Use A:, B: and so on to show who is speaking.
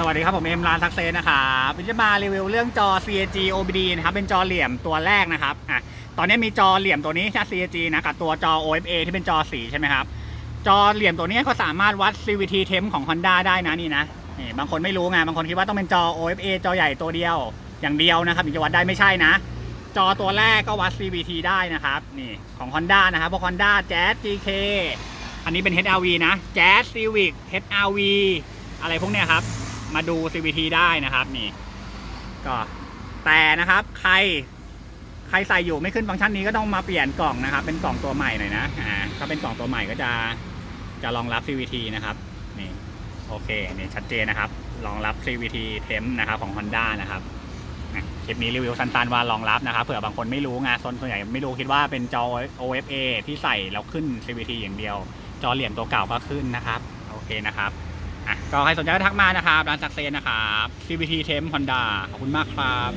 A: สวัสดีครับ ผมเอ็มร้านทักเซนนะครับวันนี้จะมารีวิวเรื่องจอ CAG OBD นะครับ เป็นจอเหลี่ยมตัวแรกนะครับอะตอนนี้มีจอเหลี่ยมตัวนี้ใช่ CAG นะกับตัวจอ OFA ที่เป็นจอสีใช่ไหมครับ จอเหลี่ยมตัวนี้ก็สามารถวัด CVT temp ของ Honda ได้นะนี่นะนี่บางคนไม่รู้ไงบางคนคิดว่าต้องเป็นจอ OFA จอใหญ่ตัวเดียว อย่างเดียวนะครับถึงจะวัดได้ไม่ใช่นะ จอตัวแรกก็วัด CVT ได้นะครับนี่ของ Honda นะครับพวก Honda Jazz GK อันนี้เป็น HRV นะ Jazz Civic HRV อะไรพวกเนี้ยครับ มาดู CVT ได้นะครับนี่ก็แต่นะครับ ใคร ใครใส่อยู่ไม่ขึ้นฟังก์ชันนี้ก็ต้องมาเปลี่ยนกล่องนะครับ เป็นกล่องตัวใหม่หน่อยนะอ่าถ้าเป็นกล่องตัวใหม่ก็จะจะรองรับ CVT นะครับนี่โอเคนี่ชัดเจนนะครับรองรับ CVT เทมนะครับของ Honda นะครับคลิปนี้รีวิวสั้นๆว่ารองรับนะครับเผื่อบางคนไม่รู้ไงส่วนส่วนใหญ่ไม่รู้คิดว่าเป็นจอ OFA ที่ใส่แล้วขึ้น CVT อย่างเดียว จอเหลี่ยมตัวเก่าก็ขึ้นนะครับ โอเคนะครับ ก็ใครสนใจก็ทักมานะครับ ร้านซักเซนนะครับ CVT เทมฮอนดาขอบคุณมากครับ